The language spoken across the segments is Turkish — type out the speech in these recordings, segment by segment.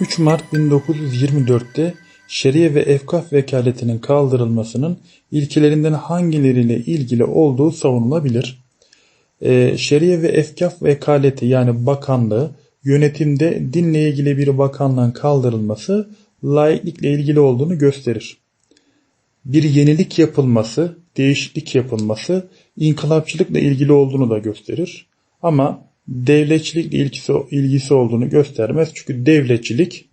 3 Mart 1924'te şeriye ve efkaf vekaletinin kaldırılmasının ilkelerinden hangileriyle ilgili olduğu savunulabilir. Ee, şeriye ve efkaf vekaleti yani bakanlığı yönetimde dinle ilgili bir bakanlığın kaldırılması laiklikle ilgili olduğunu gösterir. Bir yenilik yapılması, değişiklik yapılması inkılapçılıkla ilgili olduğunu da gösterir. Ama devletçilikle ilgisi, ilgisi olduğunu göstermez. Çünkü devletçilik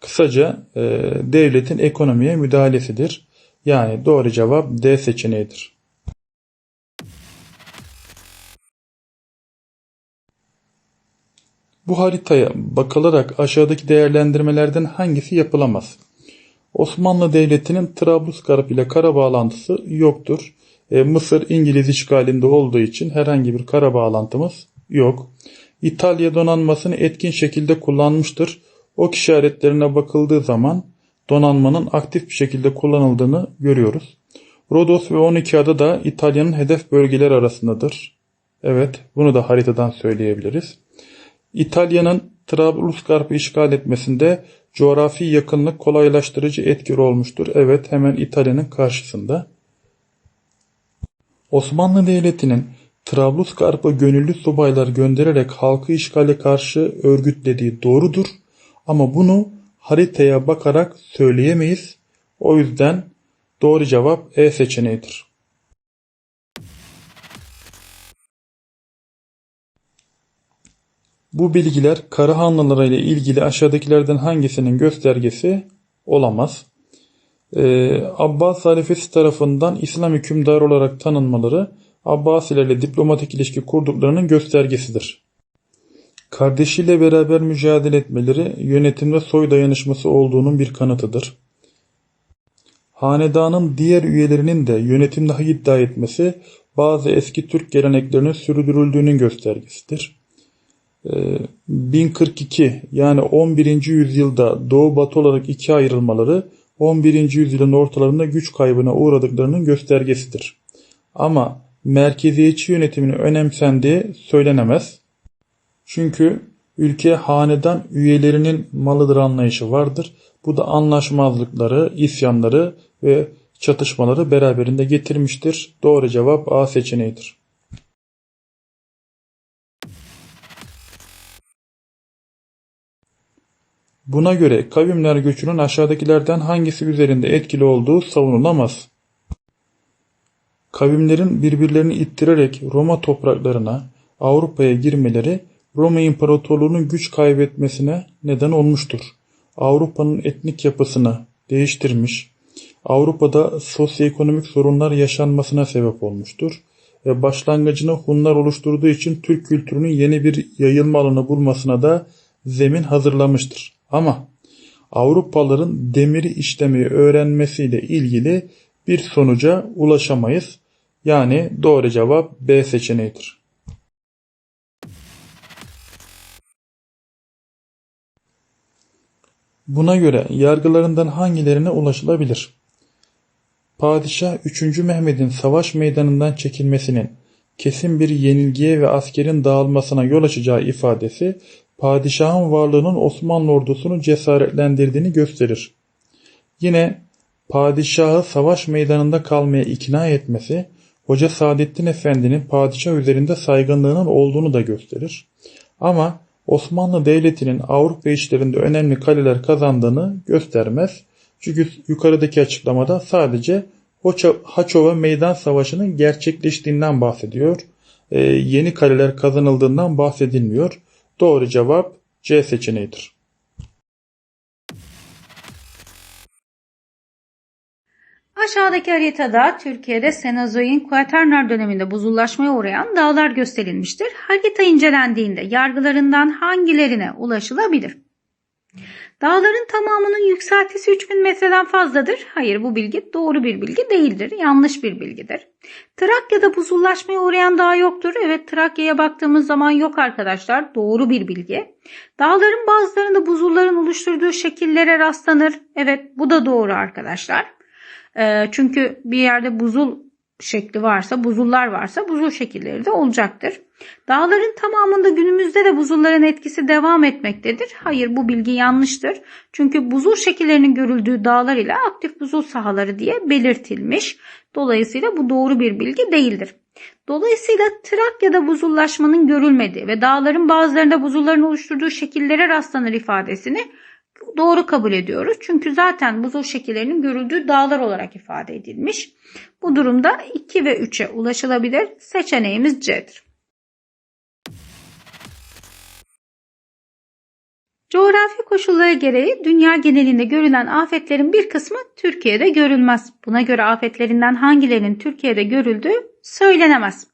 kısaca e, devletin ekonomiye müdahalesidir. Yani doğru cevap D seçeneğidir. Bu haritaya bakılarak aşağıdaki değerlendirmelerden hangisi yapılamaz? Osmanlı Devleti'nin Trablusgarp ile kara bağlantısı yoktur. E, Mısır İngiliz işgalinde olduğu için herhangi bir kara bağlantımız yok. İtalya donanmasını etkin şekilde kullanmıştır. Ok işaretlerine bakıldığı zaman donanmanın aktif bir şekilde kullanıldığını görüyoruz. Rodos ve 12 ada da İtalya'nın hedef bölgeler arasındadır. Evet, bunu da haritadan söyleyebiliriz. İtalya'nın Trablusgarp'ı işgal etmesinde coğrafi yakınlık kolaylaştırıcı etkili olmuştur. Evet, hemen İtalya'nın karşısında. Osmanlı Devleti'nin Trablusgarp'a gönüllü subaylar göndererek halkı işgale karşı örgütlediği doğrudur. Ama bunu haritaya bakarak söyleyemeyiz. O yüzden doğru cevap E seçeneğidir. Bu bilgiler Karahanlıları ile ilgili aşağıdakilerden hangisinin göstergesi olamaz. Ee, Abbas halifesi tarafından İslam hükümdarı olarak tanınmaları Abbasilerle diplomatik ilişki kurduklarının göstergesidir. Kardeşiyle beraber mücadele etmeleri yönetimde soy dayanışması olduğunun bir kanıtıdır. Hanedanın diğer üyelerinin de yönetimde iddia etmesi bazı eski Türk geleneklerinin sürdürüldüğünün göstergesidir. 1042 ee, yani 11. yüzyılda Doğu Batı olarak ikiye ayrılmaları 11. yüzyılın ortalarında güç kaybına uğradıklarının göstergesidir. Ama merkeziyetçi yönetimini önemsendiği söylenemez. Çünkü ülke hanedan üyelerinin malıdır anlayışı vardır. Bu da anlaşmazlıkları, isyanları ve çatışmaları beraberinde getirmiştir. Doğru cevap A seçeneğidir. Buna göre kavimler göçünün aşağıdakilerden hangisi üzerinde etkili olduğu savunulamaz. Kavimlerin birbirlerini ittirerek Roma topraklarına, Avrupa'ya girmeleri Roma İmparatorluğu'nun güç kaybetmesine neden olmuştur. Avrupa'nın etnik yapısını değiştirmiş, Avrupa'da sosyoekonomik sorunlar yaşanmasına sebep olmuştur ve başlangıcını Hunlar oluşturduğu için Türk kültürünün yeni bir yayılma alanı bulmasına da zemin hazırlamıştır. Ama Avrupalıların demiri işlemeyi öğrenmesiyle ilgili bir sonuca ulaşamayız. Yani doğru cevap B seçeneğidir. Buna göre yargılarından hangilerine ulaşılabilir? Padişah 3. Mehmet'in savaş meydanından çekilmesinin kesin bir yenilgiye ve askerin dağılmasına yol açacağı ifadesi padişahın varlığının Osmanlı ordusunu cesaretlendirdiğini gösterir. Yine padişahı savaş meydanında kalmaya ikna etmesi Hoca Saadettin Efendi'nin padişah üzerinde saygınlığının olduğunu da gösterir. Ama Osmanlı Devleti'nin Avrupa işlerinde önemli kaleler kazandığını göstermez. Çünkü yukarıdaki açıklamada sadece Haçova Meydan Savaşı'nın gerçekleştiğinden bahsediyor. Ee, yeni kaleler kazanıldığından bahsedilmiyor. Doğru cevap C seçeneğidir. Aşağıdaki haritada Türkiye'de Senozoin Kuaternar döneminde buzullaşmaya uğrayan dağlar gösterilmiştir. Harita incelendiğinde yargılarından hangilerine ulaşılabilir? Dağların tamamının yükseltisi 3000 metreden fazladır. Hayır bu bilgi doğru bir bilgi değildir. Yanlış bir bilgidir. Trakya'da buzullaşmaya uğrayan dağ yoktur. Evet Trakya'ya baktığımız zaman yok arkadaşlar. Doğru bir bilgi. Dağların bazılarında buzulların oluşturduğu şekillere rastlanır. Evet bu da doğru arkadaşlar. Ee, çünkü bir yerde buzul şekli varsa, buzullar varsa buzul şekilleri de olacaktır. Dağların tamamında günümüzde de buzulların etkisi devam etmektedir. Hayır bu bilgi yanlıştır. Çünkü buzul şekillerinin görüldüğü dağlar ile aktif buzul sahaları diye belirtilmiş. Dolayısıyla bu doğru bir bilgi değildir. Dolayısıyla Trakya'da buzullaşmanın görülmediği ve dağların bazılarında buzulların oluşturduğu şekillere rastlanır ifadesini doğru kabul ediyoruz. Çünkü zaten buzul şekillerinin görüldüğü dağlar olarak ifade edilmiş. Bu durumda 2 ve 3'e ulaşılabilir. Seçeneğimiz C'dir. Coğrafi koşulları gereği dünya genelinde görülen afetlerin bir kısmı Türkiye'de görülmez. Buna göre afetlerinden hangilerinin Türkiye'de görüldüğü söylenemez.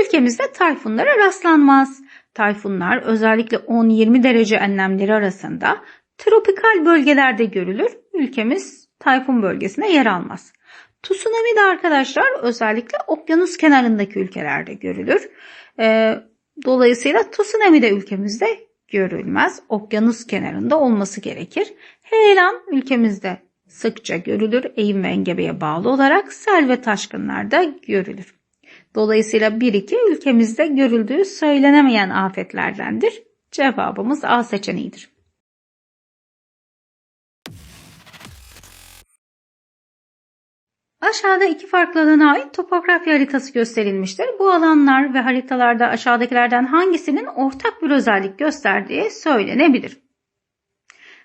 Ülkemizde tayfunlara rastlanmaz. Tayfunlar özellikle 10-20 derece enlemleri arasında tropikal bölgelerde görülür. Ülkemiz tayfun bölgesine yer almaz. Tsunami de arkadaşlar özellikle okyanus kenarındaki ülkelerde görülür. Ee, dolayısıyla tsunami de ülkemizde görülmez. Okyanus kenarında olması gerekir. Heyelan ülkemizde sıkça görülür. Eğim ve engebeye bağlı olarak sel ve taşkınlar da görülür. Dolayısıyla 1-2 ülkemizde görüldüğü söylenemeyen afetlerdendir. Cevabımız A seçeneğidir. Aşağıda iki farklı alana ait topografya haritası gösterilmiştir. Bu alanlar ve haritalarda aşağıdakilerden hangisinin ortak bir özellik gösterdiği söylenebilir.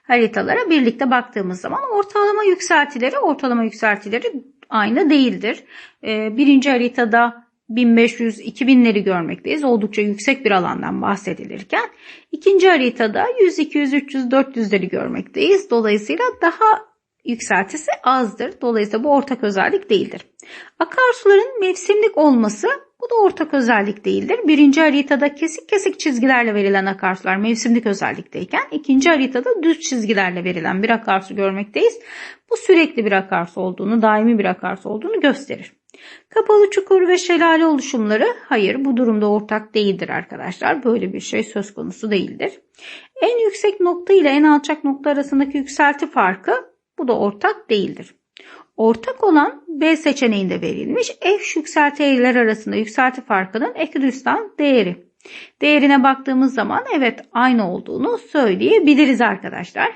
Haritalara birlikte baktığımız zaman ortalama yükseltileri, ortalama yükseltileri aynı değildir. Ee, birinci haritada 1500-2000'leri görmekteyiz. Oldukça yüksek bir alandan bahsedilirken ikinci haritada 100, 200, 300, 400'leri görmekteyiz. Dolayısıyla daha yükseltisi azdır. Dolayısıyla bu ortak özellik değildir. Akarsuların mevsimlik olması bu da ortak özellik değildir. Birinci haritada kesik kesik çizgilerle verilen akarsular mevsimlik özellikteyken ikinci haritada düz çizgilerle verilen bir akarsu görmekteyiz. Bu sürekli bir akarsu olduğunu, daimi bir akarsu olduğunu gösterir. Kapalı çukur ve şelale oluşumları hayır bu durumda ortak değildir arkadaşlar. Böyle bir şey söz konusu değildir. En yüksek nokta ile en alçak nokta arasındaki yükselti farkı bu da ortak değildir. Ortak olan B seçeneğinde verilmiş eş yükselti eğriler arasında yükselti farkının ekidüstan değeri. Değerine baktığımız zaman evet aynı olduğunu söyleyebiliriz arkadaşlar.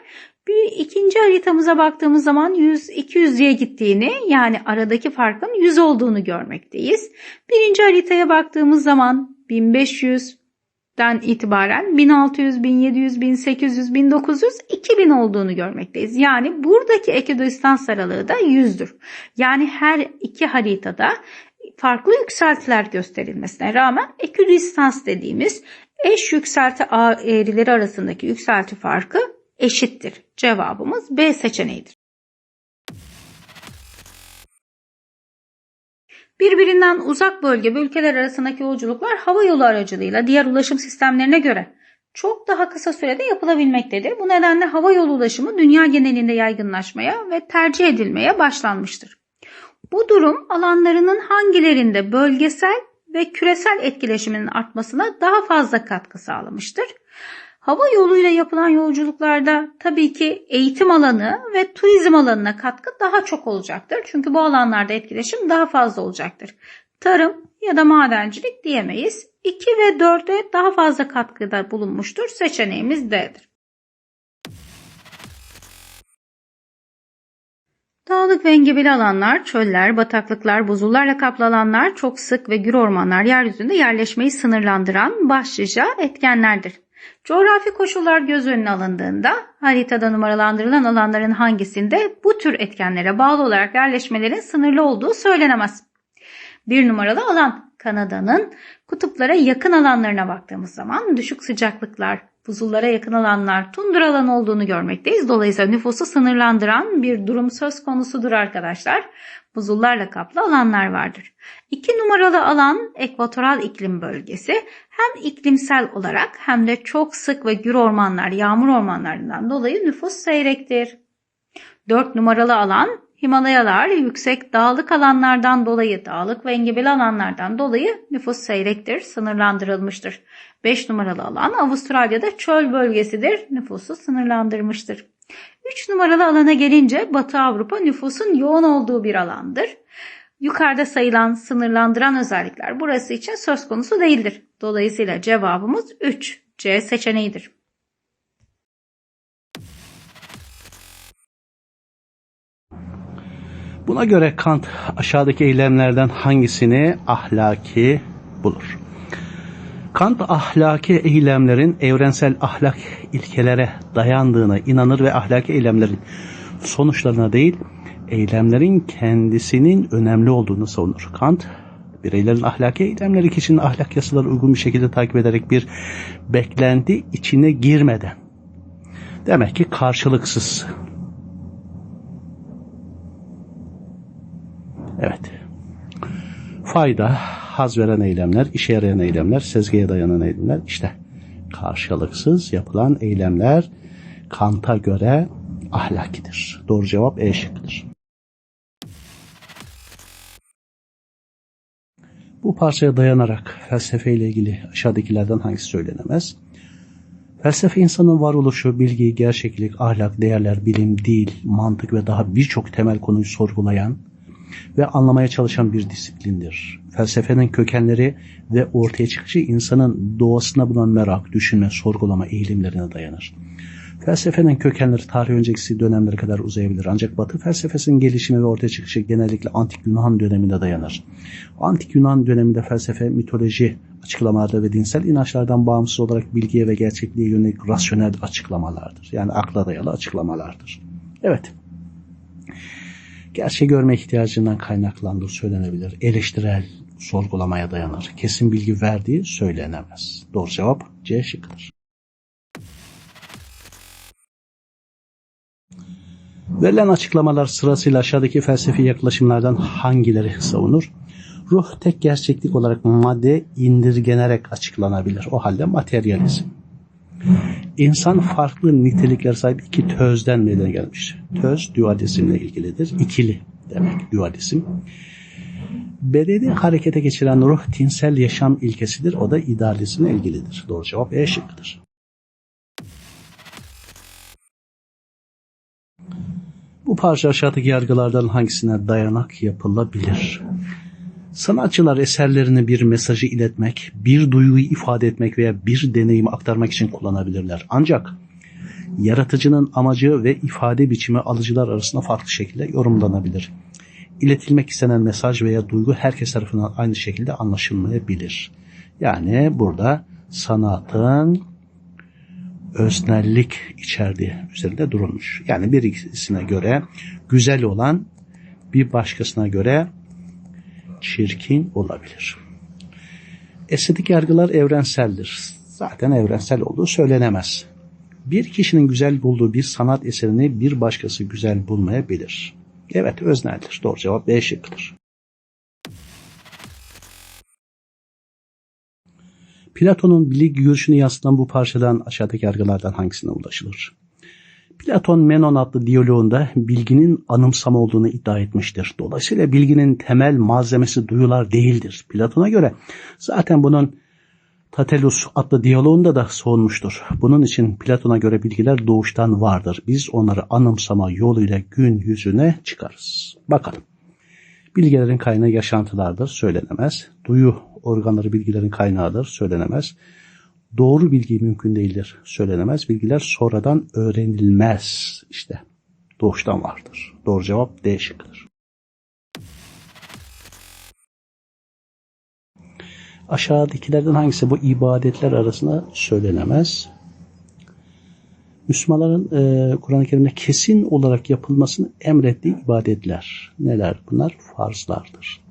Bir ikinci haritamıza baktığımız zaman 100-200 diye gittiğini yani aradaki farkın 100 olduğunu görmekteyiz. Birinci haritaya baktığımız zaman 1500 den itibaren 1600, 1700, 1800, 1900, 2000 olduğunu görmekteyiz. Yani buradaki ekidistans aralığı da 100'dür. Yani her iki haritada farklı yükseltiler gösterilmesine rağmen ekidistans dediğimiz eş yükselti eğrileri arasındaki yükselti farkı eşittir. Cevabımız B seçeneğidir. Birbirinden uzak bölge ve ülkeler arasındaki yolculuklar hava yolu aracılığıyla diğer ulaşım sistemlerine göre çok daha kısa sürede yapılabilmektedir. Bu nedenle hava yolu ulaşımı dünya genelinde yaygınlaşmaya ve tercih edilmeye başlanmıştır. Bu durum alanlarının hangilerinde bölgesel ve küresel etkileşimin artmasına daha fazla katkı sağlamıştır. Hava yoluyla yapılan yolculuklarda tabii ki eğitim alanı ve turizm alanına katkı daha çok olacaktır. Çünkü bu alanlarda etkileşim daha fazla olacaktır. Tarım ya da madencilik diyemeyiz. 2 ve 4'e daha fazla katkıda bulunmuştur. Seçeneğimiz D'dir. Dağlık ve engebeli alanlar, çöller, bataklıklar, buzullarla kaplı alanlar, çok sık ve gür ormanlar yeryüzünde yerleşmeyi sınırlandıran başlıca etkenlerdir. Coğrafi koşullar göz önüne alındığında haritada numaralandırılan alanların hangisinde bu tür etkenlere bağlı olarak yerleşmelerin sınırlı olduğu söylenemez. Bir numaralı alan Kanada'nın kutuplara yakın alanlarına baktığımız zaman düşük sıcaklıklar, buzullara yakın alanlar, tundra alanı olduğunu görmekteyiz. Dolayısıyla nüfusu sınırlandıran bir durum söz konusudur arkadaşlar. Buzullarla kaplı alanlar vardır. İki numaralı alan ekvatoral iklim bölgesi hem iklimsel olarak hem de çok sık ve gür ormanlar, yağmur ormanlarından dolayı nüfus seyrektir. Dört numaralı alan Himalayalar yüksek dağlık alanlardan dolayı, dağlık ve engebeli alanlardan dolayı nüfus seyrektir, sınırlandırılmıştır. 5 numaralı alan Avustralya'da çöl bölgesidir, nüfusu sınırlandırmıştır. 3 numaralı alana gelince Batı Avrupa nüfusun yoğun olduğu bir alandır. Yukarıda sayılan sınırlandıran özellikler burası için söz konusu değildir. Dolayısıyla cevabımız 3. C seçeneğidir. Buna göre Kant aşağıdaki eylemlerden hangisini ahlaki bulur? Kant ahlaki eylemlerin evrensel ahlak ilkelere dayandığına inanır ve ahlaki eylemlerin sonuçlarına değil, eylemlerin kendisinin önemli olduğunu savunur. Kant, bireylerin ahlaki eylemleri kişinin ahlak yasaları uygun bir şekilde takip ederek bir beklenti içine girmeden, demek ki karşılıksız Evet. Fayda, haz veren eylemler, işe yarayan eylemler, sezgiye dayanan eylemler. işte karşılıksız yapılan eylemler Kant'a göre ahlakidir. Doğru cevap E şıkkıdır. Bu parçaya dayanarak felsefe ile ilgili aşağıdakilerden hangisi söylenemez? Felsefe insanın varoluşu, bilgi, gerçeklik, ahlak, değerler, bilim, dil, mantık ve daha birçok temel konuyu sorgulayan ve anlamaya çalışan bir disiplindir. Felsefenin kökenleri ve ortaya çıkışı insanın doğasına bulunan merak, düşünme, sorgulama eğilimlerine dayanır. Felsefenin kökenleri tarih öncesi dönemlere kadar uzayabilir. Ancak Batı felsefesinin gelişimi ve ortaya çıkışı genellikle Antik Yunan dönemine dayanır. Antik Yunan döneminde felsefe, mitoloji açıklamalarda ve dinsel inançlardan bağımsız olarak bilgiye ve gerçekliğe yönelik rasyonel açıklamalardır. Yani akla dayalı açıklamalardır. Evet, gerçeği görme ihtiyacından kaynaklandığı söylenebilir. Eleştirel sorgulamaya dayanır. Kesin bilgi verdiği söylenemez. Doğru cevap C şıkkıdır. Verilen açıklamalar sırasıyla aşağıdaki felsefi yaklaşımlardan hangileri savunur? Ruh tek gerçeklik olarak madde indirgenerek açıklanabilir. O halde materyalizm. İnsan farklı nitelikler sahip iki tözden meydana gelmiş. Töz dualizmle ilgilidir. İkili demek dualizm. Bedeni harekete geçiren ruh tinsel yaşam ilkesidir. O da idealizmle ilgilidir. Doğru cevap E şıkkıdır. Bu parça aşağıdaki yargılardan hangisine dayanak yapılabilir? Sanatçılar eserlerini bir mesajı iletmek, bir duyguyu ifade etmek veya bir deneyimi aktarmak için kullanabilirler. Ancak yaratıcının amacı ve ifade biçimi alıcılar arasında farklı şekilde yorumlanabilir. İletilmek istenen mesaj veya duygu herkes tarafından aynı şekilde anlaşılmayabilir. Yani burada sanatın öznellik içerdiği üzerinde durulmuş. Yani birisine göre güzel olan bir başkasına göre çirkin olabilir. Estetik yargılar evrenseldir. Zaten evrensel olduğu söylenemez. Bir kişinin güzel bulduğu bir sanat eserini bir başkası güzel bulmayabilir. Evet özneldir. Doğru cevap B şıkkıdır. Platon'un bilik görüşünü yansıtan bu parçadan aşağıdaki yargılardan hangisine ulaşılır? Platon Menon adlı diyaloğunda bilginin anımsama olduğunu iddia etmiştir. Dolayısıyla bilginin temel malzemesi duyular değildir. Platon'a göre zaten bunun Tatelus adlı diyaloğunda da savunmuştur. Bunun için Platon'a göre bilgiler doğuştan vardır. Biz onları anımsama yoluyla gün yüzüne çıkarız. Bakalım. Bilgilerin kaynağı yaşantılardır, söylenemez. Duyu organları bilgilerin kaynağıdır, söylenemez. Doğru bilgi mümkün değildir, söylenemez. Bilgiler sonradan öğrenilmez. İşte doğuştan vardır. Doğru cevap D şıkkıdır. Aşağıdakilerden hangisi bu ibadetler arasında söylenemez? Müslümanların e, Kur'an-ı Kerim'de kesin olarak yapılmasını emrettiği ibadetler. Neler bunlar? Farzlardır.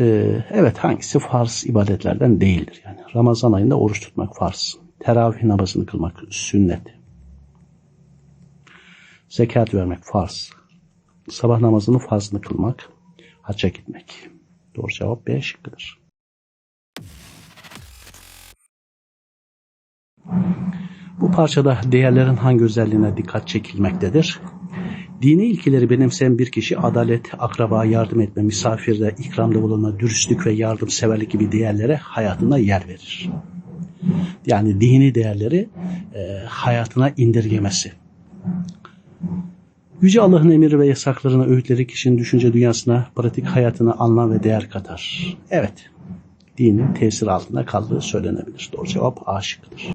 E, evet hangisi farz ibadetlerden değildir? Yani Ramazan ayında oruç tutmak farz. Teravih namazını kılmak sünnet. Zekat vermek farz. Sabah namazını farzını kılmak. Hacca gitmek. Doğru cevap B şıkkıdır. Bu parçada değerlerin hangi özelliğine dikkat çekilmektedir? Dini ilkeleri benimseyen bir kişi adalet, akraba, yardım etme, misafirde, ikramda bulunma, dürüstlük ve yardımseverlik gibi değerlere hayatına yer verir. Yani dini değerleri e, hayatına indirgemesi. Yüce Allah'ın emir ve yasaklarına, öğütleri kişinin düşünce dünyasına, pratik hayatına anlam ve değer katar. Evet, dinin tesir altında kaldığı söylenebilir. Doğru cevap A şıkkıdır.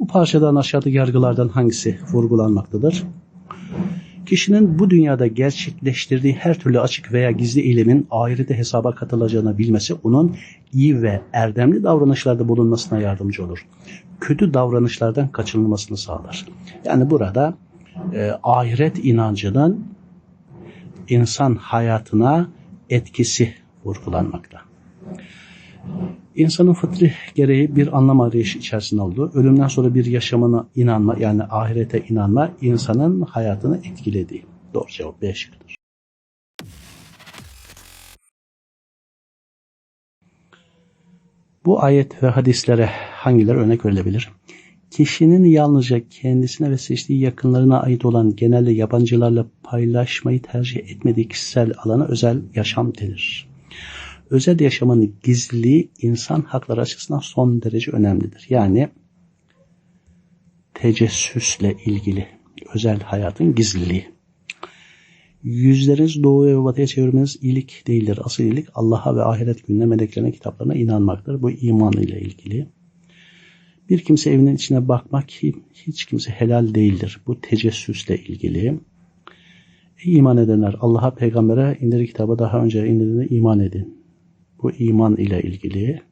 Bu parçadan aşağıdaki yargılardan hangisi vurgulanmaktadır? Kişinin bu dünyada gerçekleştirdiği her türlü açık veya gizli eylemin ahirete hesaba katılacağını bilmesi onun iyi ve erdemli davranışlarda bulunmasına yardımcı olur. Kötü davranışlardan kaçınılmasını sağlar. Yani burada e, ahiret inancının insan hayatına etkisi vurgulanmakta. İnsanın fıtri gereği bir anlam arayışı içerisinde olduğu, ölümden sonra bir yaşamına inanma yani ahirete inanma insanın hayatını etkilediği. Doğru cevap B şıkkıdır. Bu ayet ve hadislere hangileri örnek verilebilir? Kişinin yalnızca kendisine ve seçtiği yakınlarına ait olan genelde yabancılarla paylaşmayı tercih etmediği kişisel alana özel yaşam denir. Özel yaşamın gizliliği insan hakları açısından son derece önemlidir. Yani tecessüsle ilgili özel hayatın gizliliği. Yüzleriniz doğuya ve batıya çevirmeniz iyilik değildir. Asıl iyilik Allah'a ve ahiret gününe, meleklerine, kitaplarına inanmaktır. Bu iman ile ilgili. Bir kimse evinin içine bakmak hiç kimse helal değildir. Bu tecessüsle ilgili. Ey iman edenler Allah'a, peygambere, indirdiği kitaba daha önce indirdiğine iman edin. Bu iman ile ilgili.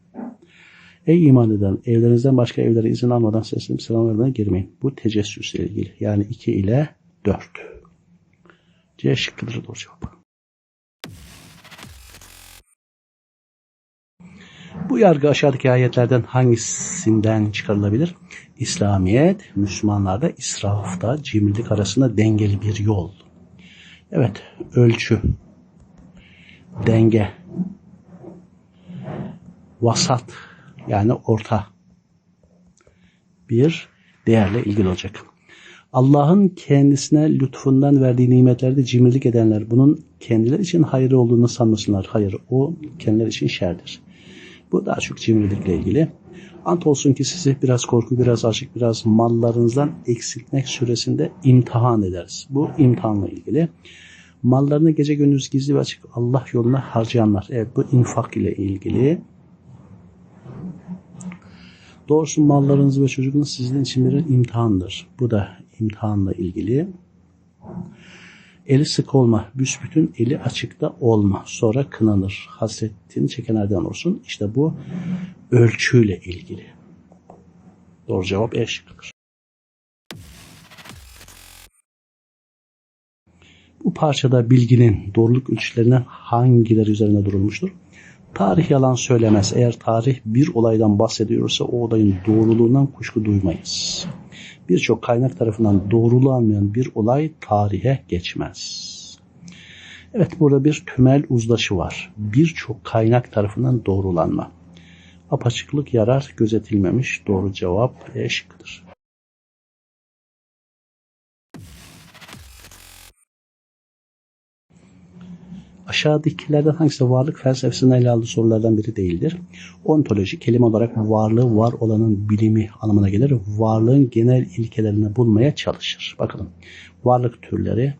Ey iman eden evlerinizden başka evlere izin almadan seslenip selam vermeye girmeyin. Bu tecessüs ile ilgili. Yani 2 ile 4. C şıkkıdır doğru cevap. Bu yargı aşağıdaki ayetlerden hangisinden çıkarılabilir? İslamiyet, Müslümanlarda israfta, cimrilik arasında dengeli bir yol. Evet, ölçü, denge, vasat yani orta bir değerle ilgili olacak. Allah'ın kendisine lütfundan verdiği nimetlerde cimrilik edenler bunun kendileri için hayır olduğunu sanmasınlar. Hayır o kendileri için şerdir. Bu daha çok cimrilikle ilgili. Ant olsun ki sizi biraz korku, biraz aşık, biraz mallarınızdan eksiltmek süresinde imtihan ederiz. Bu imtihanla ilgili. Mallarını gece gündüz gizli ve açık Allah yoluna harcayanlar. Evet bu infak ile ilgili. Doğrusu mallarınız ve çocuğunuz sizin için bir imtihandır. Bu da imtihanla ilgili. Eli sık olma, büsbütün eli açıkta olma. Sonra kınanır. Hasretini çekenlerden olsun. İşte bu ölçüyle ilgili. Doğru cevap E şıkkıdır. Bu parçada bilginin doğruluk ölçütlerinden hangileri üzerine durulmuştur? Tarih yalan söylemez. Eğer tarih bir olaydan bahsediyorsa o olayın doğruluğundan kuşku duymayız. Birçok kaynak tarafından doğrulanmayan bir olay tarihe geçmez. Evet burada bir tümel uzlaşı var. Birçok kaynak tarafından doğrulanma. Apaçıklık yarar gözetilmemiş. Doğru cevap E aşağıdakilerden hangisi varlık felsefesinin ele aldığı sorulardan biri değildir? Ontoloji kelime olarak varlığı var olanın bilimi anlamına gelir. Varlığın genel ilkelerini bulmaya çalışır. Bakalım varlık türleri,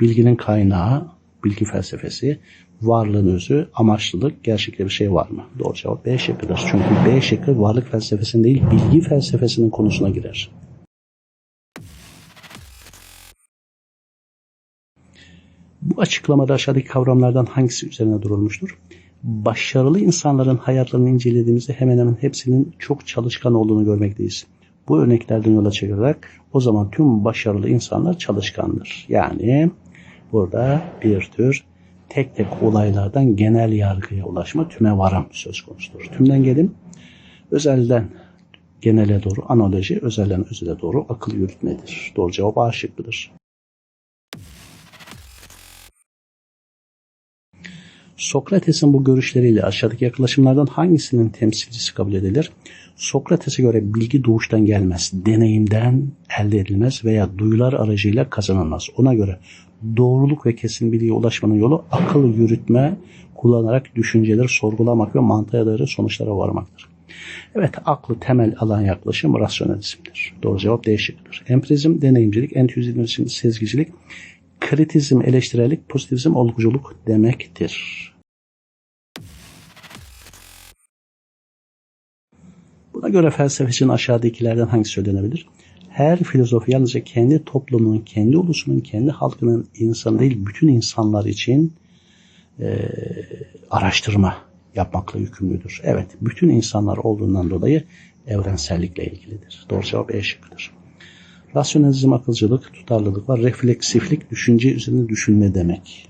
bilginin kaynağı, bilgi felsefesi, varlığın özü, amaçlılık, gerçekte bir şey var mı? Doğru cevap B şıkkıdır. Çünkü B şıkkı varlık felsefesinin değil bilgi felsefesinin konusuna girer. Bu açıklamada aşağıdaki kavramlardan hangisi üzerine durulmuştur? Başarılı insanların hayatlarını incelediğimizde hemen hemen hepsinin çok çalışkan olduğunu görmekteyiz. Bu örneklerden yola çıkarak o zaman tüm başarılı insanlar çalışkandır. Yani burada bir tür tek tek olaylardan genel yargıya ulaşma tüme varım söz konusudur. Tümden gelim özelden genele doğru analoji, özelden özele doğru akıl yürütmedir. Doğru cevap A. Sokrates'in bu görüşleriyle aşağıdaki yaklaşımlardan hangisinin temsilcisi kabul edilir? Sokrates'e göre bilgi doğuştan gelmez, deneyimden elde edilmez veya duyular aracıyla kazanılmaz. Ona göre doğruluk ve kesin bilgiye ulaşmanın yolu akıl yürütme kullanarak düşünceleri sorgulamak ve mantığa dayalı sonuçlara varmaktır. Evet, aklı temel alan yaklaşım rasyonalizmdir. Doğru cevap D şıkkıdır. Empirizm, deneyimcilik, entüzizm, sezgicilik, kritizm, eleştirellik, pozitivizm, olguculuk demektir. Buna göre felsefe için aşağıdakilerden hangisi söylenebilir? Her filozof yalnızca kendi toplumunun, kendi ulusunun, kendi halkının insanı değil, bütün insanlar için e, araştırma yapmakla yükümlüdür. Evet, bütün insanlar olduğundan dolayı evrensellikle ilgilidir. Doğru cevap E şıkkıdır. Rasyonalizm akılcılık, tutarlılık var. Refleksiflik, düşünce üzerine düşünme demek.